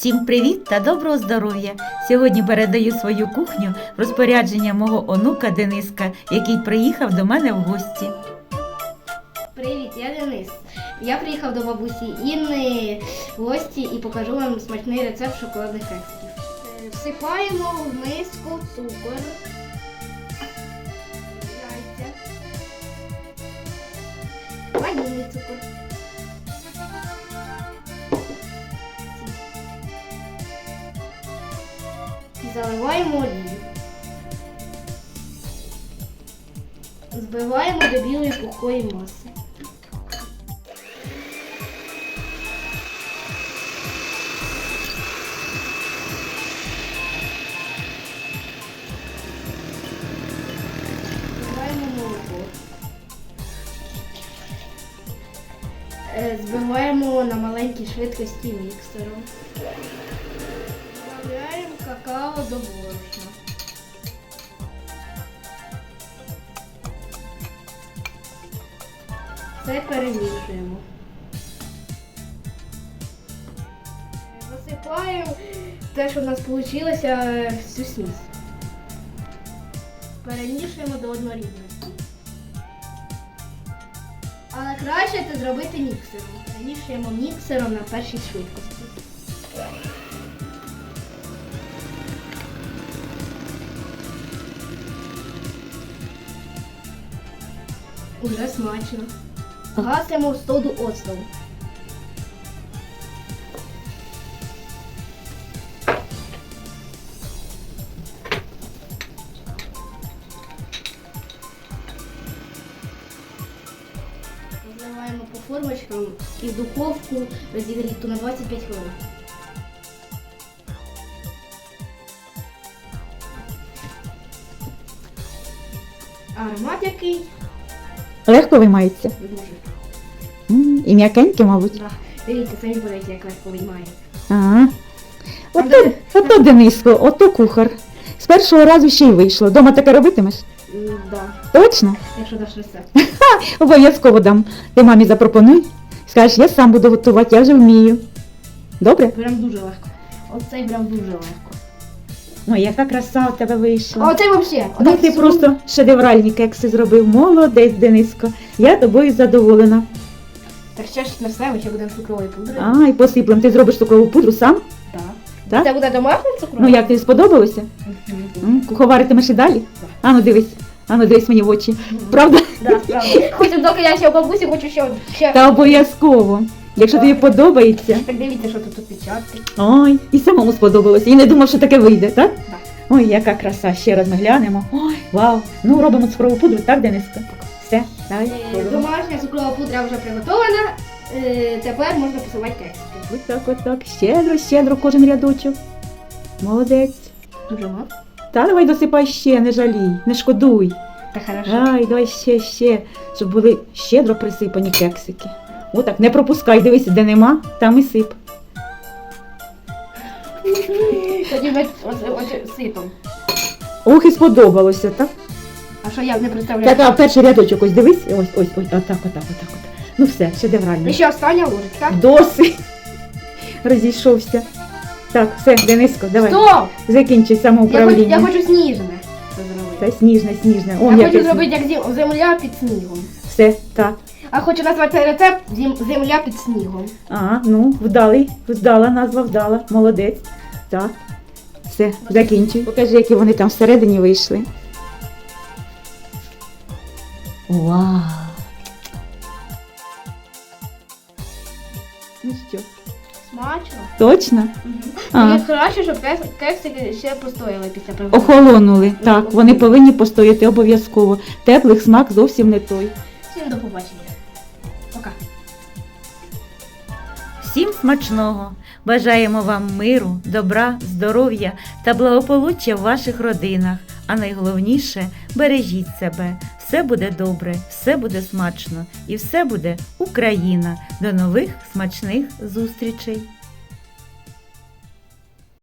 Всім привіт та доброго здоров'я! Сьогодні передаю свою кухню в розпорядження мого онука Дениска, який приїхав до мене в гості. Привіт, я Денис. Я приїхав до бабусі Інни в гості і покажу вам смачний рецепт шоколадних кексиків. Е, Всипаємо в миску цукор, яйця, ванільний цукор. Заливаємо олію. Збиваємо до білої пухкої маси. Збиваємо молоко. Е, Збиваємо на маленькій швидкості міксером. Додаємо какао до борошна. Все перемішуємо. Засипаємо те, що в нас вийшло, всю смісь. Перемішуємо до однорідності. Але краще це зробити міксером. Перемішуємо міксером на першій швидкості. Уже смачно. Гасимо соду оцту. Розливаємо по формочкам і в духовку розігріту на 25 хвилин. Аромат який? Легко виймається. Дуже. М, І м'якеньке, мабуть. Да. Дивіться, самі подивіться, як легко виймається. Ага. Ото, ото Дениско, ото кухар. З першого разу ще й вийшло. Дома таке робитимеш? М, Да, Точно? якщо даш рецепт. Обов'язково дам. Ти мамі запропонуй. Скажеш, я сам буду готувати, я вже вмію. Добре? Прям дуже легко. Оцей прям дуже легко. Ой, яка краса у тебе вийшла. А оцей взагалі. Ну ти просто шедевральні кекси зробив. Молодець, Дениско. Я тобою задоволена. Так ще ж не ще будемо цукровою пудрою. А, і посиплем. Ти зробиш цукрову пудру сам? Так. Так? Це буде домашнім Ну як тобі сподобалося? М, Куховаритимеш і далі? Ану дивись, ану дивись мені в очі. Правда? Да, правда. Хочу, доки я ще в бабусі, хочу ще. ще. Та обов'язково. Якщо тобі подобається. Так дивіться, що тут опечатки. Ой, і самому сподобалося. І не думав, що таке вийде, так? Так. Ой, яка краса. Ще раз ми глянемо. Ой, вау. Ну, робимо цукрову пудру, так, Дениска? Все, давай. Е, робимо. Домашня цукрова пудра вже приготована. Е, Тепер можна посувати кексики. Ось так, ось так. Щедро, щедро кожен рядочок. Молодець. Дуже мало. Та давай досипай ще, не жалій, не шкодуй. Та хорошо. Ай, давай ще, ще, щоб були щедро присипані кексики. Отак, не пропускай, дивись, де нема, там і сип. Тоді сипом. Ох, і сподобалося, так? А що я не представляю? Так, а перший рядочок ось дивись, ось, ось, ось, отак, отак, отак, отак. Ну все, шедеврально. І ще остання ложечка. Досить. Розійшовся. Так, все, Дениско, давай. Стоп! Закінчуй Я хочу, самоуправління. я хочу сніжне це зробити. Та сніжне, сніжне. Я Он хочу зробити як зем- земля під снігом. Все, так. А хочу назвати цей рецепт «Зем- земля під снігом. А, ну, вдалий, вдала назва, вдала, молодець. Так. Все, закінчуй. Покажи, які вони там всередині вийшли. Вау! Ну що, Смачно. точно? А. І краще, щоб кекс- кексики ще постояли після приготування. Охолонули. Так, вони повинні постояти обов'язково. Теплих смак зовсім не той. Всім до побачення. Всім смачного! Бажаємо вам миру, добра, здоров'я та благополуччя в ваших родинах. А найголовніше бережіть себе. Все буде добре, все буде смачно і все буде Україна. До нових смачних зустрічей!